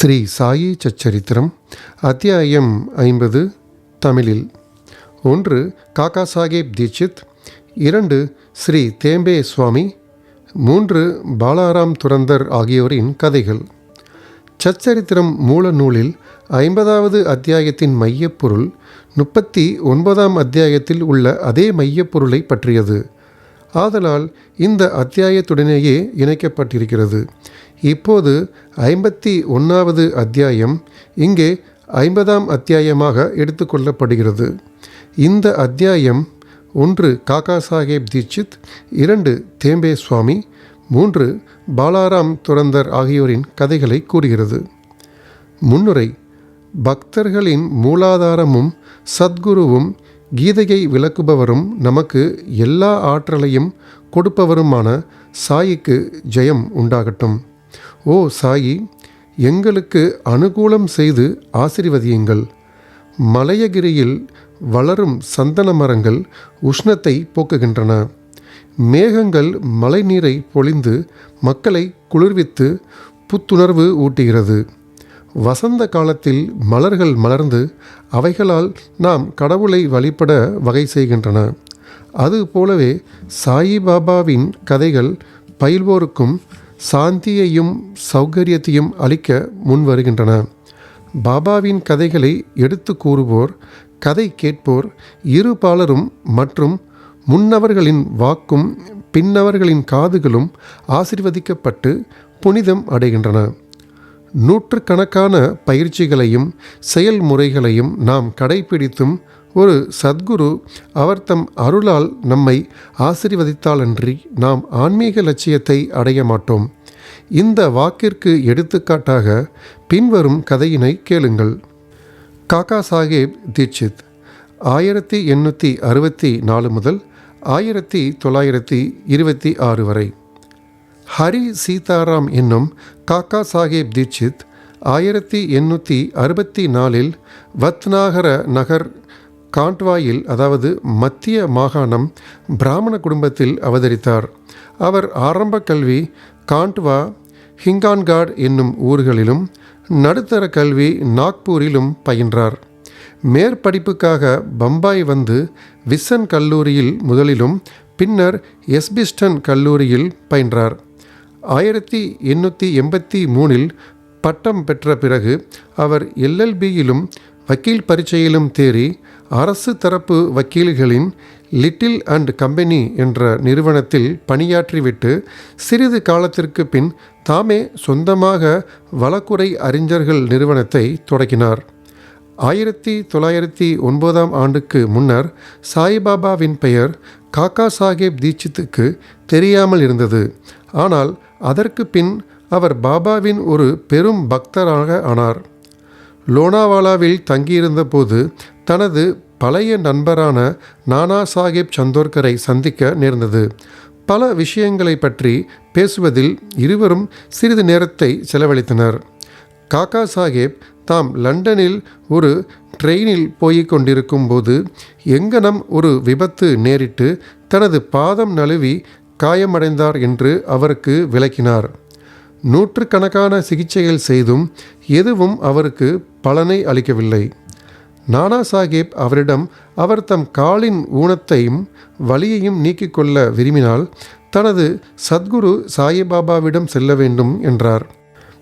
ஸ்ரீ சாயி சச்சரித்திரம் அத்தியாயம் ஐம்பது தமிழில். ஒன்று காக்கா சாஹேப் தீட்சித். இரண்டு ஸ்ரீ தேம்பே சுவாமி. மூன்று பாலாராம் துரந்தர் ஆகியோரின் கதைகள். சச்சரித்திரம் மூல நூலில் ஐம்பதாவது அத்தியாயத்தின் மையப்பொருள் முப்பத்தி ஒன்பதாம் அத்தியாயத்தில் உள்ள அதே மையப்பொருளை பற்றியது. ஆதலால் இந்த அத்தியாயத்துடனேயே இணைக்கப்பட்டிருக்கிறது. இப்போது ஐம்பத்தி ஒன்றாவது அத்தியாயம் இங்கே ஐம்பதாம் அத்தியாயமாக எடுத்துக்கொள்ளப்படுகிறது இந்த அத்தியாயம் ஒன்று காக்கா சாஹேப் தீட்சித் இரண்டு தேம்பே சுவாமி மூன்று பாலாராம் துரந்தர் ஆகியோரின் கதைகளை கூறுகிறது. முன்னுரை பக்தர்களின் மூலாதாரமும் சத்குருவும் கீதையை விளக்குபவரும் நமக்கு எல்லா ஆற்றலையும் கொடுப்பவருமான சாயிக்கு ஜெயம் உண்டாகட்டும். ஓ சாயி எங்களுக்கு அனுகூலம் செய்து ஆசிர்வதியுங்கள். மலையகிரியில் வளரும் சந்தன மரங்கள் உஷ்ணத்தை போக்குகின்றன. மேகங்கள் மழைநீரை பொழிந்து மக்களை குளிர்வித்து புத்துணர்வு ஊட்டுகிறது. வசந்த காலத்தில் மலர்கள் மலர்ந்து அவைகளால் நாம் கடவுளை வழிபட வகை செய்கின்றன. அதுபோலவே சாயிபாபாவின் கதைகள் பயில்வோருக்கும் சாந்தியையும் சௌகரியத்தையும் அளிக்க முன் வருகின்றன. பாபாவின் கதைகளை எடுத்து கூறுவோர் கதை கேட்போர் இரு பாலரும் மற்றும் முன்னவர்களின் வாக்கும் பின்னவர்களின் காதுகளும் ஆசிர்வதிக்கப்பட்டு புனிதம் அடைகின்றன. நூற்றுக்கணக்கான பயிற்சிகளையும் செயல்முறைகளையும் நாம் கடைபிடித்தும் ஒரு சத்குரு அவர் தம் அருளால் நம்மை ஆசிர்வதித்தாலன்றி நாம் ஆன்மீக லட்சியத்தை அடைய மாட்டோம். இந்த வாக்கிற்கு எடுத்துக்காட்டாக பின்வரும் கதையினை கேளுங்கள். காக்கா சாஹேப் தீட்சித் ஆயிரத்தி எண்ணூற்றி அறுபத்தி நாலு முதல் ஆயிரத்தி தொள்ளாயிரத்தி இருபத்தி ஆறு வரை. ஹரி சீதாராம் என்னும் காக்கா சாஹேப் தீட்சித் ஆயிரத்தி எண்ணூற்றி அறுபத்தி நாலில் வத்நாகர நகர் காண்ட்வாயில் அதாவது மத்திய மாகாணம் பிராமண குடும்பத்தில் அவதரித்தார். அவர் ஆரம்ப கல்வி காண்ட்வா ஹிங்கான்காட் என்னும் ஊர்களிலும் நடுத்தர கல்வி நாக்பூரிலும் பயின்றார். மேற்படிப்புக்காக பம்பாய் வந்து விசன் கல்லூரியில் முதலிலும் பின்னர் எஸ்பிஸ்டன் கல்லூரியில் பயின்றார். ஆயிரத்தி எண்ணூற்றி எண்பத்தி மூணில் பட்டம் பெற்ற பிறகு அவர் எல்எல்பியிலும் வக்கீல் பரீட்சையிலும் தேறி அரசு தரப்பு வக்கீல்களின் லிட்டில் அண்ட் கம்பெனி என்ற நிறுவனத்தில் பணியாற்றிவிட்டு சிறிது காலத்திற்கு பின் தாமே சொந்தமாக வழக்குரை அறிஞர்கள் நிறுவனத்தை தொடக்கினார். ஆயிரத்தி தொள்ளாயிரத்தி ஒன்பதாம் ஆண்டுக்கு முன்னர் சாய்பாபாவின் பெயர் காக்கா சாஹேப் தீட்சித்துக்கு தெரியாமல் இருந்தது. ஆனால் அதற்கு பின் அவர் பாபாவின் ஒரு பெரும் பக்தராக ஆனார். லோனாவாலாவில் தங்கியிருந்த போது தனது பழைய நண்பரான நானா சாஹேப் சந்தோர்கரை சந்திக்க நேர்ந்தது. பல விஷயங்களை பற்றி பேசுவதில் இருவரும் சிறிது நேரத்தை செலவழித்தனர். காக்கா சாஹேப் தாம் லண்டனில் ஒரு ட்ரெயினில் போய்க் கொண்டிருக்கும் போது எங்கனம் ஒரு விபத்து நேரிட்டு தனது பாதம் நழுவி காயமடைந்தார் என்று அவருக்கு விளக்கினார். நூற்றுக்கணக்கான சிகிச்சைகள் செய்தும் எதுவும் அவருக்கு பலனை அளிக்கவில்லை. நானா சாஹேப் அவரிடம் அவர் தம் காலின் ஊனத்தையும் வலியையும் நீக்கிக் கொள்ள விரும்பினால் தனது சத்குரு சாயிபாபாவிடம் செல்ல வேண்டும் என்றார்.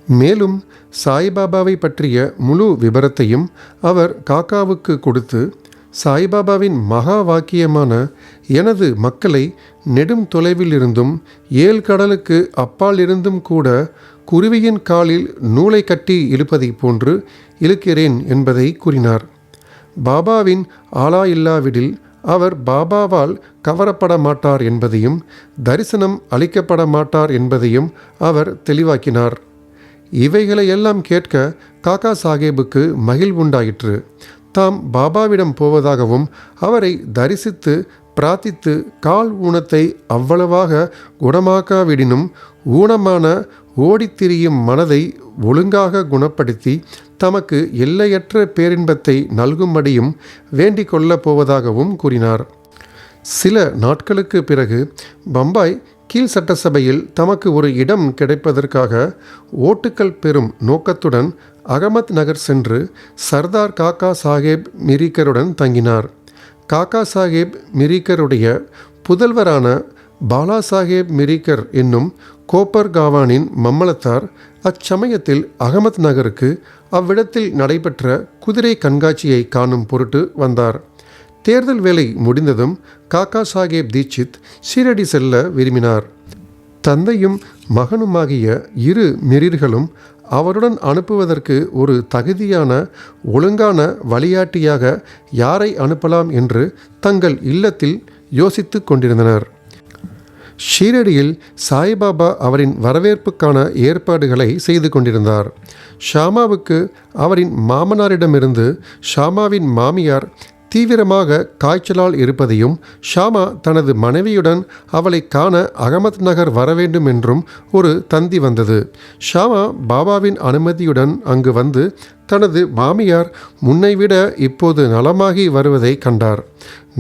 மேலும் சாய்பாபாவை பற்றிய முழு விபரத்தையும் அவர் காக்காவுக்கு கொடுத்து சாய்பாபாவின் மகா வாக்கியமான எனது மக்களை நெடும் தொலைவில் இருந்தும் ஏழு கடலுக்கு அப்பால் இருந்தும் கூட குருவியின் காலில் நூலை கட்டி இழுப்பதைப் போன்று இழுக்கிறேன் என்பதை கூறினார். பாபாவின் ஆளா இல்லாவிடில் அவர் பாபாவால் கவரப்பட மாட்டார் என்பதையும் தரிசனம் அளிக்கப்பட மாட்டார் என்பதையும் அவர் தெளிவாக்கினார். இவைகளையெல்லாம் கேட்க காக்கா சாஹேபுக்கு மகிழ்வுண்டாயிற்று தாம் பாபாவிடம் போவதாகவும் அவரை தரிசித்து பிரார்த்தித்து கால் ஊனத்தை அவ்வளவாக குணமாக்காவிடினும் ஊனமான ஓடித்திரியும் மனதை ஒழுங்காக குணப்படுத்தி தமக்கு எல்லையற்ற பேரின்பத்தை நல்கும்படியும் வேண்டிக் கொள்ளப் போவதாகவும் கூறினார். சில நாட்களுக்கு பிறகு பம்பாய் கீழ் சட்டசபையில் தமக்கு ஒரு இடம் கிடைப்பதற்காக ஓட்டுக்கள் பெறும் நோக்கத்துடன் அகமத் நகர் சென்று சர்தார் காக்கா சாஹேப் மிரிக்கருடன் தங்கினார். காக்கா சாஹேப் மிரிக்கருடைய புதல்வரான பாலா சாஹேப் மிரிக்கர் என்னும் கோப்பர் காவானின் மம்மலத்தார் அச்சமயத்தில் அகமத் நகருக்கு அவ்விடத்தில் நடைபெற்ற குதிரை கண்காட்சியை காணும் பொருட்டு வந்தார். தேர்தல் வேலை முடிந்ததும் காக்கா சாஹேப் தீட்சித் ஷீரடி செல்ல விரும்பினார். தந்தையும் மகனுமாகிய இரு மிரிர்களும் அவருடன் அனுப்புவதற்கு ஒரு தகுதியான ஒழுங்கான வழியாட்டியாக யாரை அனுப்பலாம் என்று தங்கள் இல்லத்தில் யோசித்து கொண்டிருந்தனர். ஷீரடியில் சாய்பாபா அவரின் வரவேற்புக்கான ஏற்பாடுகளை செய்து கொண்டிருந்தார். ஷாமாவுக்கு அவரின் மாமனாரிடமிருந்து ஷாமாவின் மாமியார் தீவிரமாக காய்ச்சலால் இருப்பதையும் ஷாமா தனது மனைவியுடன் அவளை காண அகமத் நகர் வர வேண்டும் என்றும் ஒரு தந்தி வந்தது. ஷாமா பாபாவின் அனுமதியுடன் அங்கு வந்து தனது மாமியார் முன்னைவிட இப்போது நலமாகி வருவதை கண்டார்.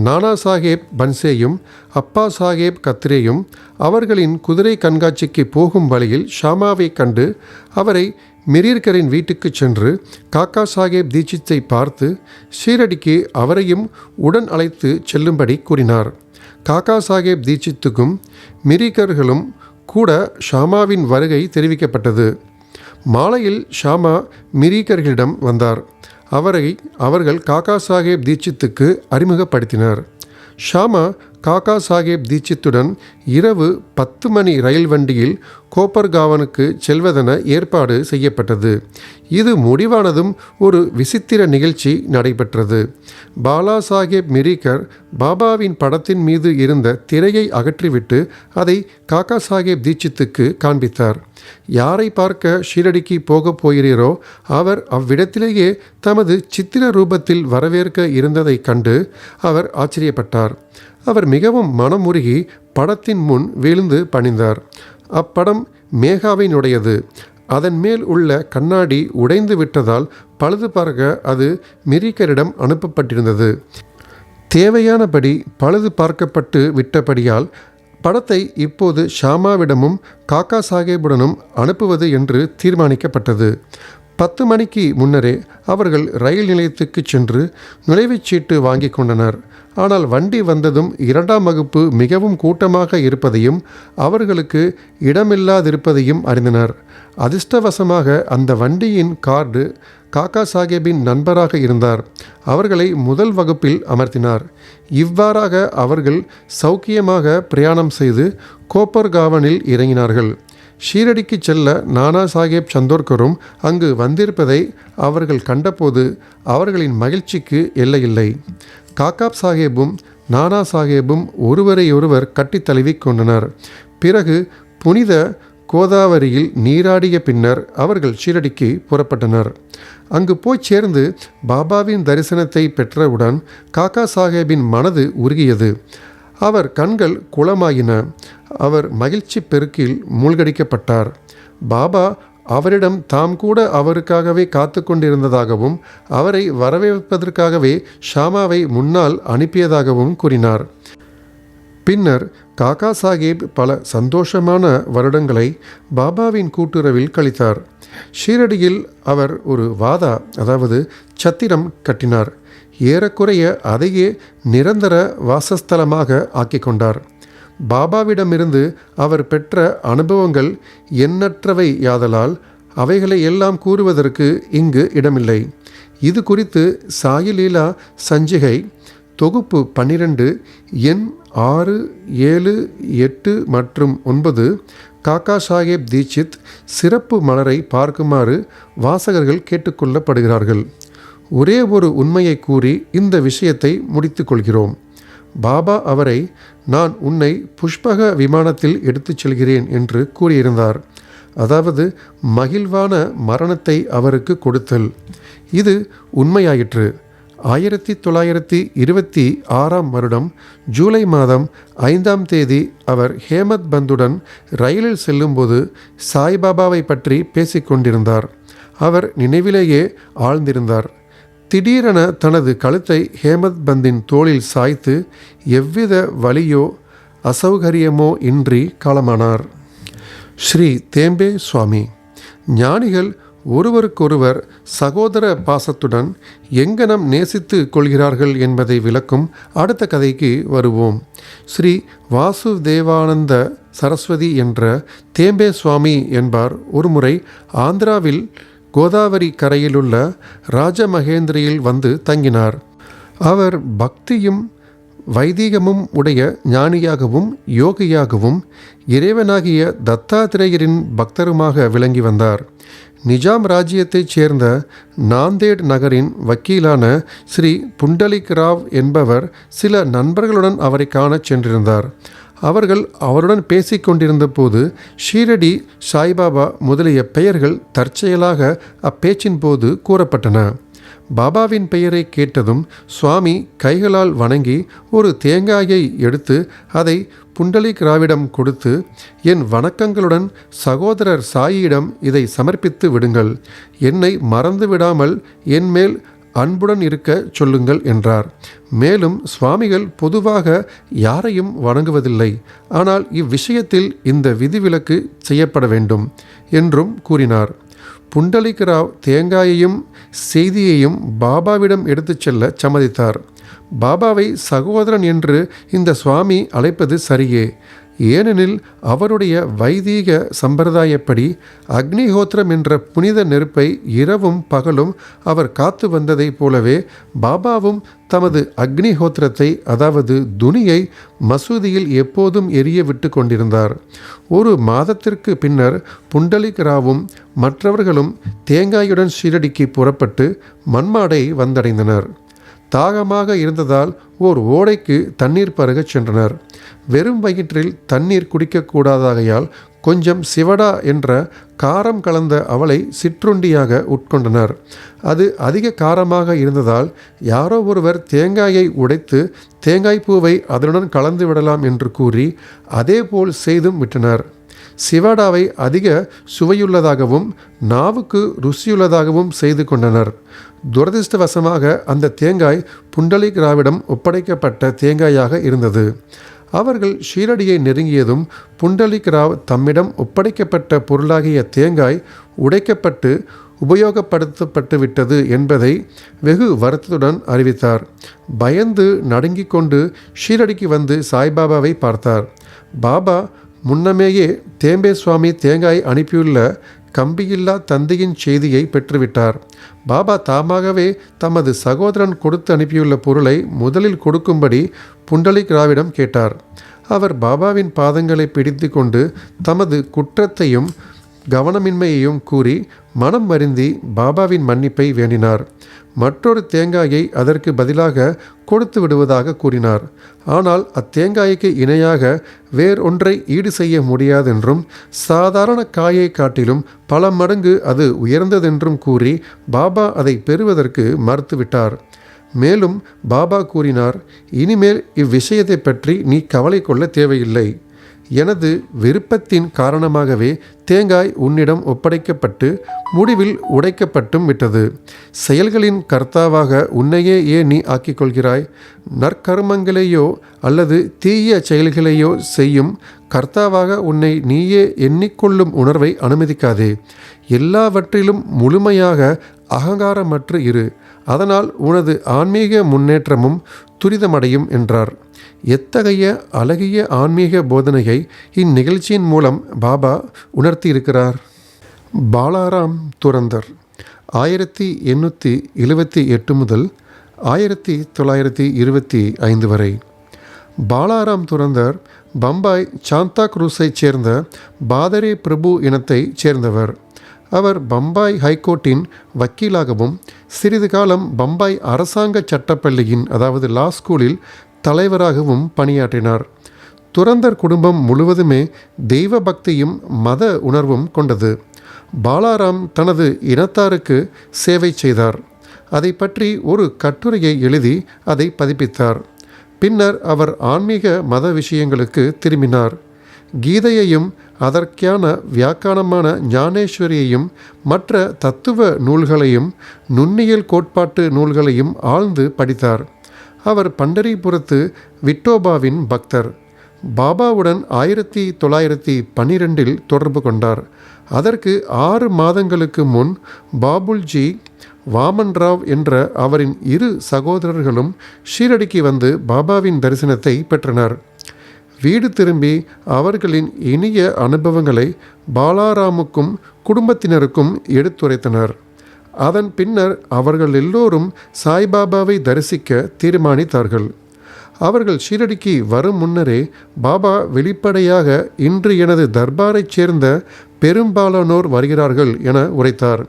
நானா சாஹேப் பன்சேயும் அப்பா சாஹேப் கத்ரேயும் அவர்களின் குதிரை கண்காட்சிக்கு போகும் வழியில் ஷாமாவை கண்டு அவரை மிரீர்கரின் வீட்டுக்கு சென்று காக்கா சாஹேப் தீட்சித்தை பார்த்து ஷீரடிக்கு அவரையும் உடன் அழைத்து செல்லும்படி கூறினார். காக்கா சாஹேப் தீட்சித்துக்கும் மிரீகர்களும் கூட ஷாமாவின் வருகை தெரிவிக்கப்பட்டது. மாலையில் ஷாமா மிரீகர்களிடம் வந்தார். அவரை அவர்கள் காக்கா சாஹேப் தீட்சித்துக்கு அறிமுகப்படுத்தினார். ஷாமா காக்கா சாஹேப் தீட்சித்துடன் இரவு பத்து மணி ரயில் வண்டியில் கோப்பர்காவனுக்கு செல்வதென ஏற்பாடு செய்யப்பட்டது. இது முடிவானதும் ஒரு விசித்திர நிகழ்ச்சி நடைபெற்றது. பாலா சாஹேப் மிரிக்கர் பாபாவின் படத்தின் மீது இருந்த திரையை அகற்றிவிட்டு அதை காக்கா சாஹேப் தீட்சித்துக்கு காண்பித்தார். யாரை பார்க்க ஷீரடிக்கு போகப் போகிறீரோ அவர் அவ்விடத்திலேயே தமது சித்திர ரூபத்தில் வரவேற்க இருந்ததைக் கண்டு அவர் ஆச்சரியப்பட்டார். அவர் மிகவும் மனமுருகி படத்தின் முன் விழுந்து பணிந்தார். அப்படம் மேகாவினுடையது. அதன் மேல் உள்ள கண்ணாடி உடைந்து விட்டதால் பழுது பார்க்க அது மிரிக்கரிடம் அனுப்பப்பட்டிருந்தது. தேவையானபடி பழுது பார்க்கப்பட்டு விட்டபடியால் படத்தை இப்போது ஷாமாவிடமும் காக்கா சாஹேபுடனும் அனுப்புவது என்று தீர்மானிக்கப்பட்டது. பத்து மணிக்கு முன்னரே அவர்கள் ரயில் நிலையத்துக்கு சென்று நுழைவுச்சீட்டு வாங்கி கொண்டனர். ஆனால் வண்டி வந்ததும் இரண்டாம் வகுப்பு மிகவும் கூட்டமாக இருப்பதையும் அவர்களுக்கு இடமில்லாதிருப்பதையும் அறிந்தனர். அதிர்ஷ்டவசமாக அந்த வண்டியின் கார்டு காக்கா சாஹேபின் நண்பராக இருந்தார். அவர்களை முதல் வகுப்பில் அமர்த்தினார். இவ்வாறாக அவர்கள் சௌக்கியமாக பிரயாணம் செய்து கோப்பர்காவனில் இறங்கினார்கள். ஷீரடிக்கு செல்ல நானா சாஹேப் சந்தோர்கரும் அங்கு வந்திருப்பதை அவர்கள் கண்டபோது அவர்களின் மகிழ்ச்சிக்கு எல்லையில்லை. காக்காப் சாஹேபும் நானா சாஹேபும் ஒருவரையொருவர் கட்டித் தழுவிக் கொண்டனர். பிறகு புனித கோதாவரியில் நீராடிய பின்னர் அவர்கள் ஷீரடிக்கு புறப்பட்டனர். அங்கு போய் சேர்ந்து பாபாவின் தரிசனத்தை பெற்றவுடன் காக்கா சாஹேபின் மனது உருகியது. அவர் கண்கள் குளமாயின. அவர் மகிழ்ச்சி பெருக்கில் மூழ்கடிக்கப்பட்டார். பாபா அவரிடம் தாம் கூட அவருக்காகவே காத்து கொண்டிருந்ததாகவும் அவரை வரவேற்பதற்காகவே ஷாமாவை முன்னால் அனுப்பியதாகவும் கூறினார். பின்னர் காக்கா சாஹேப் பல சந்தோஷமான வருடங்களை பாபாவின் கூட்டுறவில் கழித்தார். ஷீரடியில் அவர் ஒரு வாதா அதாவது சத்திரம் கட்டினார். ஏறக்குறைய அதையே நிரந்தர வாசஸ்தலமாக ஆக்கிக் கொண்டார் பாபாவிடமிருந்து அவர் பெற்ற அனுபவங்கள் எண்ணற்றவை யாதலால் அவைகளை எல்லாம் கூறுவதற்கு இங்கு இடமில்லை. இது குறித்து சாயிலீலா சஞ்சிகை தொகுப்பு பன்னிரண்டு எண் ஆறு ஏழு எட்டு மற்றும் ஒன்பது காக்கா சாஹேப் தீட்சித் சிறப்பு மலரை பார்க்குமாறு வாசகர்கள் கேட்டுக்கொள்ளப்படுகிறார்கள். ஒரே ஒரு உண்மையை கூறி இந்த விஷயத்தை முடித்து கொள்கிறோம் பாபா அவரை நான் உன்னை புஷ்பக விமானத்தில் எடுத்துச் செல்கிறேன் என்று கூறியிருந்தார். அதாவது மகிழ்வான மரணத்தை அவருக்கு கொடுத்தல். இது உண்மையாயிற்று. ஆயிரத்தி தொள்ளாயிரத்தி இருபத்தி ஆறாம் வருடம் ஜூலை மாதம் ஐந்தாம் தேதி அவர் ஹேமத் பந்துடன் ரயிலில் செல்லும்போது சாய்பாபாவை பற்றி பேசிக்கொண்டிருந்தார். அவர் நினைவிலேயே ஆழ்ந்திருந்தார். திடீரென தனது கழுத்தை ஹேமத் பந்தின் தோளில் சாய்த்து எவ்வித வழியோ அசௌகரியமோ இன்றி காலமானார். ஸ்ரீ தேம்பே சுவாமி ஞானிகள் ஒருவருக்கொருவர் சகோதர பாசத்துடன் எங்கனம் நேசித்து கொள்கிறார்கள் என்பதை விளக்கும் அடுத்த கதைக்கு வருவோம். ஸ்ரீ வாசுதேவானந்த சரஸ்வதி என்ற தேம்பே சுவாமி என்பார். ஒருமுறை ஆந்திராவில் கோதாவரி கரையிலுள்ள ராஜமகேந்திரியில் வந்து தங்கினார். அவர் பக்தியும் வைதீகமும் உடைய ஞானியாகவும் யோகியாகவும் இறைவனாகிய தத்தாத்திரேயரின் பக்தருமாக விளங்கி வந்தார். நிஜாம் ராஜ்யத்தைச் சேர்ந்த நாந்தேட் நகரின் வக்கீலான ஸ்ரீ புண்டலிக் ராவ் என்பவர் சில நண்பர்களுடன் அவரை காணச் சென்றிருந்தார். அவர்கள் அவருடன் பேசிக்கொண்டிருந்த போது ஷீரடி சாய்பாபா முதலிய பெயர்கள் தற்செயலாக அப்பேச்சின் போது கூறப்பட்டன. பாபாவின் பெயரை கேட்டதும் சுவாமி கைகளால் வணங்கி ஒரு தேங்காயை எடுத்து அதை புண்டலிக் ராவிடம் கொடுத்து என் வணக்கங்களுடன் சகோதரர் சாயியிடம் இதை சமர்ப்பித்து விடுங்கள். என்னை மறந்து விடாமல் என் மேல் அன்புடன் இருக்க சொல்லுங்கள் என்றார். மேலும் சுவாமிகள் பொதுவாக யாரையும் வணங்குவதில்லை. ஆனால் இவ்விஷயத்தில் இந்த விதிவிலக்கு செய்யப்பட வேண்டும் என்றும் கூறினார். புண்டலிக் ராவ் தேங்காயையும் செய்தியையும் பாபாவிடம் எடுத்துச் செல்ல சம்மதித்தார். பாபாவை சகோதரன் என்று இந்த சுவாமி அழைப்பது சரியே. ஏனெனில் அவருடைய வைதீக சம்பிரதாயப்படி அக்னிஹோத்திரம் என்ற புனித நெருப்பை இரவும் பகலும் அவர் காத்து வந்ததைப் போலவே பாபாவும் தமது அக்னிஹோத்திரத்தை அதாவது துணியை மசூதியில் எப்போதும் எரிய விட்டு கொண்டிருந்தார். ஒரு மாதத்திற்கு பின்னர் புண்டலிக் ராவும் மற்றவர்களும் தேங்காயுடன் ஷீரடிக்கு புறப்பட்டு மண்மாடை வந்தடைந்தனர். தாகமாக இருந்ததால் ஓர் ஓடைக்கு தண்ணீர் பருகச் சென்றனர். வெறும் வயிற்றில் தண்ணீர் குடிக்கக்கூடாதாகையால் கொஞ்சம் சிவடா என்ற காரம் கலந்த அவளை சிற்றுண்டியாக உட்கொண்டனர். அது அதிக காரமாக இருந்ததால் யாரோ ஒருவர் தேங்காயை உடைத்து தேங்காய் பூவை அதனுடன் கலந்து விடலாம் என்று கூறி அதேபோல் செய்தும் விட்டனர். சிவாடாவை அதிக சுவையுள்ளதாகவும் நாவுக்கு ருசியுள்ளதாகவும் செய்து கொண்டனர். துரதிர்ஷ்டவசமாக அந்த தேங்காய் புண்டலிக் ராவிடம் ஒப்படைக்கப்பட்ட தேங்காயாக இருந்தது. அவர்கள் ஷீரடியை நெருங்கியதும் புண்டலிக் ராவ் தம்மிடம் ஒப்படைக்கப்பட்ட பொருளாகிய தேங்காய் உடைக்கப்பட்டு உபயோகப்படுத்தப்பட்டு விட்டது என்பதை வெகு வருத்தத்துடன் அறிவித்தார். பயந்து நடுங்கிக் கொண்டு ஷீரடிக்கு வந்து சாய்பாபாவை பார்த்தார். பாபா முன்னமேயே தேம்பே சுவாமி தேங்காய் அனுப்பியுள்ள கம்பியில்லா தந்தையின் செய்தியை பெற்றுவிட்டார். பாபா தாமாகவே தமது சகோதரன் கொடுத்து அனுப்பியுள்ள பொருளை முதலில் கொடுக்கும்படி புண்டலிக் ராவிடம் கேட்டார். அவர் பாபாவின் பாதங்களை பிடித்து கொண்டு தமது குற்றத்தையும் கவனமின்மையையும் கூறி மனம் வருந்தி பாபாவின் மன்னிப்பை வேண்டினார். மற்றொரு தேங்காயை அதற்கு பதிலாக கொடுத்து விடுவதாக கூறினார். ஆனால் அத்தேங்காய்க்கு இணையாக வேறொன்றை ஈடு செய்ய முடியாதென்றும் சாதாரண காயை காட்டிலும் பல மடங்கு அது உயர்ந்ததென்றும் கூறி பாபா அதை பெறுவதற்கு மறுத்துவிட்டார். மேலும் பாபா கூறினார் இனிமேல் இவ்விஷயத்தை பற்றி நீ கவலை கொள்ள தேவையில்லை. எனது விருப்பத்தின் காரணமாகவே தேங்காய் உன்னிடம் ஒப்படைக்கப்பட்டு முடிவில் உடைக்கப்பட்டும் விட்டது. செயல்களின் கர்த்தாவாக உன்னையே ஏன் நீ ஆக்கிக் கொள்கிறாய் நற்கர்மங்களையோ அல்லது தீய செயல்களையோ செய்யும் கர்த்தாவாக உன்னை நீயே எண்ணிக்கொள்ளும் உணர்வை அனுமதிக்காதே. எல்லாவற்றிலும் முழுமையாக அகங்காரமற்று இரு. அதனால் உனது ஆன்மீக முன்னேற்றமும் துரிதமடையும் என்றார். எத்தகைய அழகிய ஆன்மீக போதனையை இந்நிகழ்ச்சியின் மூலம் பாபா உணர்த்தியிருக்கிறார்? பாலாராம் துரந்தர் ஆயிரத்தி எண்ணூற்றி எழுபத்தி எட்டு முதல் ஆயிரத்தி தொள்ளாயிரத்தி இருபத்தி ஐந்து வரை. பாலாராம் துரந்தர் பம்பாய் சாந்தா குரூஸைச் சேர்ந்த பாதரே பிரபு இனத்தைச் சேர்ந்தவர். அவர் பம்பாய் ஹைகோர்ட்டின் வக்கீலாகவும் சிறிது காலம் பம்பாய் அரசாங்க சட்டப்பள்ளியின் அதாவது லா ஸ்கூலில் தலைவராகவும் பணியாற்றினார். துரந்தர் குடும்பம் முழுவதுமே தெய்வ பக்தியும் மத உணர்வும் கொண்டது. பாலாராம் தனது இனத்தாருக்கு சேவை செய்தார். அதை பற்றி ஒரு கட்டுரையை எழுதி அதை பதிப்பித்தார். பின்னர் அவர் ஆன்மீக மத விஷயங்களுக்கு திரும்பினார். கீதையையும் அதற்கான வியாக்கானமான ஞானேஸ்வரியையும் மற்ற தத்துவ நூல்களையும் நுண்ணியல் கோட்பாட்டு நூல்களையும் ஆழ்ந்து படித்தார். அவர் பண்டரிபுரத்து விட்டோபாவின் பக்தர். பாபாவுடன் ஆயிரத்தி தொள்ளாயிரத்தி பன்னிரெண்டில் தொடர்பு கொண்டார். அதற்கு ஆறு மாதங்களுக்கு முன் பாபுல்ஜி வாமன் ராவ் என்ற அவரின் இரு சகோதரர்களும் ஷீரடிக்கு வந்து பாபாவின் தரிசனத்தை பெற்றனர். வீடு திரும்பி அவர்களின் இனிய அனுபவங்களை பாலாராமுக்கும் குடும்பத்தினருக்கும் எடுத்துரைத்தனர். அதன் பின்னர் அவர்கள் எல்லோரும் சாய்பாபாவை தரிசிக்க தீர்மானித்தார்கள். அவர்கள் ஷீரடிக்கு வரும் முன்னரே பாபா வெளிப்படையாக இன்று எனது தர்பாரைச் சேர்ந்த பெரும்பாலானோர் வருகிறார்கள் என உரைத்தார்.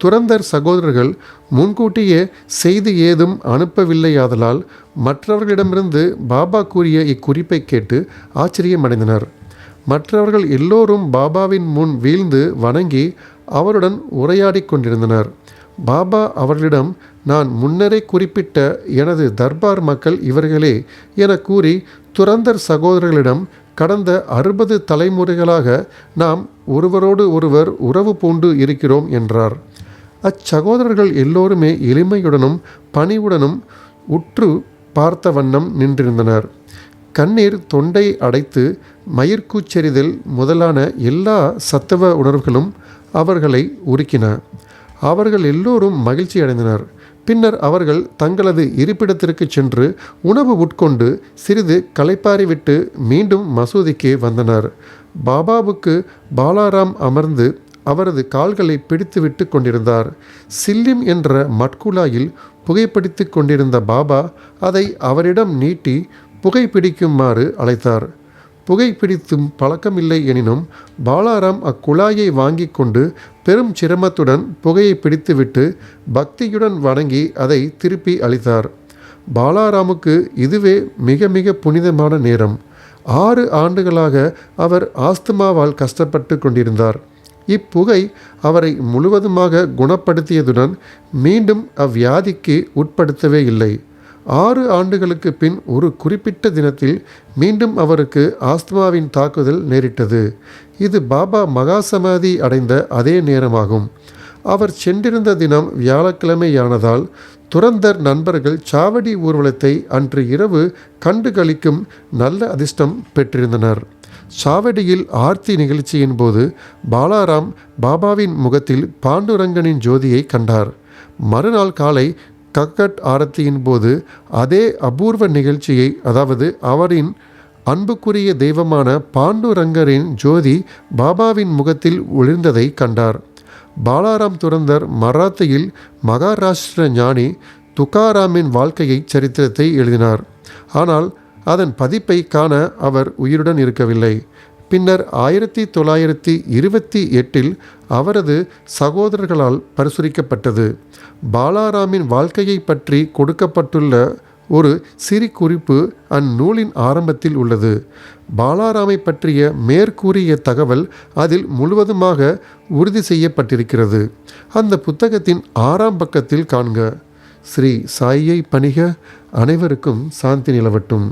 துறந்தர் சகோதரர்கள் முன்கூட்டியே செய்தி ஏதும் அனுப்பவில்லையாதலால் மற்றவர்களிடமிருந்து பாபா கூறிய இக்குறிப்பை கேட்டு ஆச்சரியமடைந்தனர். மற்றவர்கள் எல்லோரும் பாபாவின் முன் வீழ்ந்து வணங்கி அவருடன் உரையாடி கொண்டிருந்தனர். பாபா அவர்களிடம் நான் முன்னரே குறிப்பிட்ட எனது தர்பார் மக்கள் இவர்களே என கூறி துறந்தர் சகோதரர்களிடம் கடந்த அறுபது தலைமுறைகளாக நாம் ஒருவரோடு ஒருவர் உறவு பூண்டு இருக்கிறோம் என்றார். அச்சகோதரர்கள் எல்லோருமே எளிமையுடனும் பணிவுடனும் உற்று பார்த்த வண்ணம் நின்றிருந்தனர். கண்ணீர் தொண்டை அடைத்து மயிர்கூச்செறிதல் முதலான எல்லா சத்துவ உணர்வுகளும் அவர்களை உருக்கின. அவர்கள் எல்லோரும் மகிழ்ச்சி அடைந்தனர். பின்னர் அவர்கள் தங்களது இருப்பிடத்திற்கு சென்று உணவு உட்கொண்டு சிறிது களைப்பாறிவிட்டு மீண்டும் மசூதிக்கு வந்தனர். பாபாவுக்கு பாலாராம் அமர்ந்து அவரது கால்களை பிடித்துவிட்டு கொண்டிருந்தார். சில்லிம் என்ற மட்குழாயில் புகைப்பிடித்து கொண்டிருந்த பாபா அதை அவரிடம் நீட்டி புகைப்பிடிக்குமாறு அழைத்தார். புகைப்பிடித்தும் பழக்கமில்லை எனினும் பாலாராம் அக்குழாயை வாங்கி கொண்டு பெரும் சிரமத்துடன் புகையை பிடித்துவிட்டு பக்தியுடன் வணங்கி அதை திருப்பி அளித்தார். பாலாராமுக்கு இதுவே மிக மிக புனிதமான நேரம். ஆறு ஆண்டுகளாக அவர் ஆஸ்துமாவால் கஷ்டப்பட்டு கொண்டிருந்தார். இப்புகை அவரை முழுவதுமாக குணப்படுத்தியதுடன் மீண்டும் அவ்வியாதிக்கு உட்படுத்தவே இல்லை. ஆறு ஆண்டுகளுக்கு பின் ஒரு குறிப்பிட்ட தினத்தில் மீண்டும் அவருக்கு ஆஸ்துமாவின் தாக்குதல் நேரிட்டது. இது பாபா மகாசமாதி அடைந்த அதே நேரமாகும். அவர் சென்றிருந்த தினம் வியாழக்கிழமையானதால் துறந்தர் நண்பர்கள் சாவடி ஊர்வலத்தை அன்று இரவு கண்டுகளிக்கும் நல்ல அதிர்ஷ்டம் பெற்றிருந்தனர். சாவடியில் ஆர்த்தி நிகழ்ச்சியின் போது பாலாராம் பாபாவின் முகத்தில் பாண்டுரங்கனின் ஜோதியை கண்டார். மறுநாள் காலை கக்கட் ஆரத்தியின் போது அதே அபூர்வ நிகழ்ச்சியை அதாவது அவரின் அன்புக்குரிய தெய்வமான பாண்டுரங்கரின் ஜோதி பாபாவின் முகத்தில் ஒளிர்ந்ததை கண்டார். பாலாராம் துறந்தர் மராத்தியில் மகாராஷ்டிர ஞானி துக்காராமின் வாழ்க்கையை சரித்திரத்தை எழுதினார். ஆனால் அதன் பதிப்பை காண அவர் உயிருடன் இருக்கவில்லை. பின்னர் ஆயிரத்தி தொள்ளாயிரத்தி இருபத்தி எட்டில் அவரது சகோதரர்களால் பரிசுரிக்கப்பட்டது. பாலாராமின் வாழ்க்கையை பற்றி கொடுக்கப்பட்டுள்ள ஒரு சிறு குறிப்பு அந்நூலின் ஆரம்பத்தில் உள்ளது. பாலாராமை பற்றிய மேற்கூறிய தகவல் அதில் முழுவதுமாக உறுதி செய்யப்பட்டிருக்கிறது. அந்த புத்தகத்தின் ஆறாம் பக்கத்தில் காண்க. ஸ்ரீ சாயை பணிக. அனைவருக்கும் சாந்தி நிலவட்டும்.